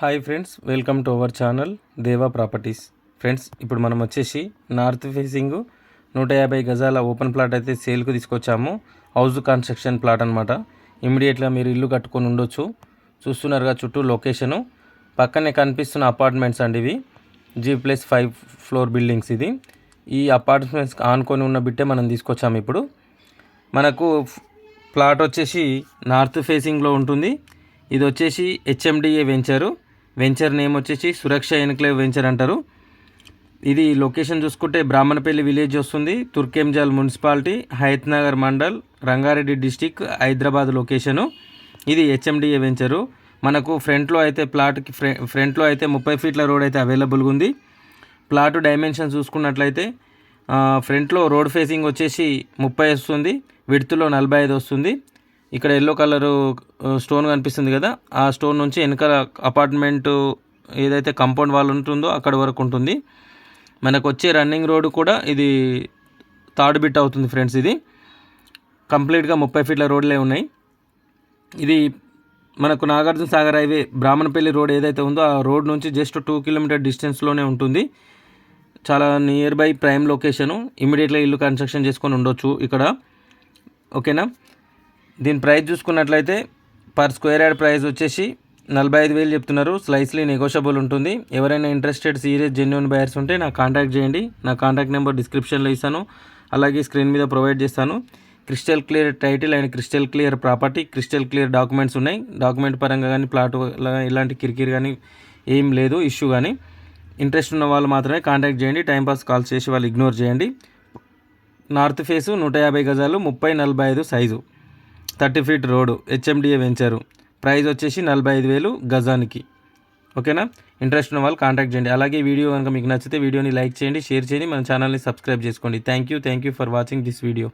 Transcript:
Hi friends welcome to our channel Deva properties. Friends ఇప్పుడు మనం వచ్చేసి నార్త్ ఫేసింగ్ నూట యాభై గజాల ఓపెన్ ప్లాట్ అయితే సేల్కు తీసుకొచ్చాము. హౌస్ కన్స్ట్రక్షన్ ప్లాట్ అనమాట ఇమీడియట్గా మీరు ఇల్లు కట్టుకొని ఉండొచ్చు. చూస్తున్నారుగా చుట్టూ లొకేషను. పక్కనే కనిపిస్తున్న అపార్ట్మెంట్స్ అండి ఇవి. G plus five floor buildings ఇది. ఈ అపార్ట్మెంట్స్ ఆనుకొని ఉన్న బిట్టే మనం తీసుకొచ్చాము ఇప్పుడు. మనకు ప్లాట్ వచ్చేసి నార్త్ ఫేసింగ్లో ఉంటుంది. ఇది వచ్చేసి హెచ్ఎండిఏ వెంచరు. వెంచర్ నేమ్ వచ్చేసి సురక్ష ఎన్క్లేవ్ వెంచర్ అంటారు. ఇది లొకేషన్ చూసుకుంటే బ్రాహ్మణపల్లి విలేజ్ వస్తుంది. Turkayamjal municipality Hayat Nagar mandal Rangareddy district Hyderabad location. ఇది హెచ్ఎండిఏ వెంచరు. మనకు ఫ్రంట్లో అయితే ప్లాట్కి ఫ్రె ఫ్రంట్లో అయితే ముప్పై ఫీట్ల రోడ్ అయితే అవైలబుల్గా ఉంది. ప్లాట్ డైమెన్షన్ చూసుకున్నట్లయితే ఫ్రంట్లో రోడ్ ఫేసింగ్ వచ్చేసి ముప్పై వస్తుంది. విడుతులో నలభై ఐదు వస్తుంది. ఇక్కడ ఎల్లో కలరు స్టోన్ కనిపిస్తుంది కదా. ఆ స్టోన్ నుంచి వెనకాల అపార్ట్మెంట్ ఏదైతే కంపౌండ్ వాల్ ఉంటుందో అక్కడ వరకు ఉంటుంది. మనకు వచ్చే రన్నింగ్ రోడ్ కూడా ఇది థర్డ్ బిట్ అవుతుంది ఫ్రెండ్స్ ఇది. కంప్లీట్గా ముప్పై ఫీట్ల రోడ్లే ఉన్నాయి. ఇది మనకు నాగార్జున సాగర్ హైవే బ్రాహ్మణపల్లి రోడ్ ఏదైతే ఉందో ఆ రోడ్ నుంచి జస్ట్ టూ కిలోమీటర్ డిస్టెన్స్లోనే ఉంటుంది. చాలా నియర్ బై ప్రైమ్ లొకేషను ఇమీడియట్గా ఇల్లు కన్స్ట్రక్షన్ చేసుకొని ఉండొచ్చు ఇక్కడ. ఓకేనా దీని ప్రైస్ చూసుకున్నట్లయితే పర్ స్క్వేర్ యార్డ్ ప్రైస్ వచ్చేసి నలభై ఐదు వేలు చెప్తున్నారు. స్లైస్లీ నెగోషియబుల్ ఉంటుంది. ఎవరైనా ఇంట్రెస్టెడ్ సీరియస్ జెన్యున్ బయర్స్ ఉంటే నాకు కాంటాక్ట్ చేయండి. నా కాంటాక్ట్ నెంబర్ డిస్క్రిప్షన్లో ఇస్తాను. అలాగే స్క్రీన్ మీద ప్రొవైడ్ చేస్తాను. Crystal clear title and crystal clear property crystal clear documents ఉన్నాయి. డాక్యుమెంట్ పరంగా కానీ ప్లాట్ ఇలాంటి కిరికిరి కానీ ఏం లేదు ఇష్యూ కానీ. ఇంట్రెస్ట్ ఉన్న వాళ్ళు మాత్రమే కాంటాక్ట్ చేయండి. టైంపాస్ కాల్స్ చేసి వాళ్ళు ఇగ్నోర్ చేయండి. నార్త్ ఫేసు నూట యాభై గజాలు ముప్పై నలభై ఐదు size thirty feet road HMDA venture. Price వచ్చేసి నలభై ఐదు వేలు గజానికి. ఓకేనా? ఇంట్రెస్ట్ ఉన్న వాళ్ళు కాంటాక్ట్ చేయండి. అలాగే వీడియో కనుక మీకు నచ్చితే వీడియోని లైక్ చేయండి షేర్ చేయండి. మన ఛానల్ని సబ్స్క్రైబ్ చేసుకోండి. Thank you thank you for watching this video.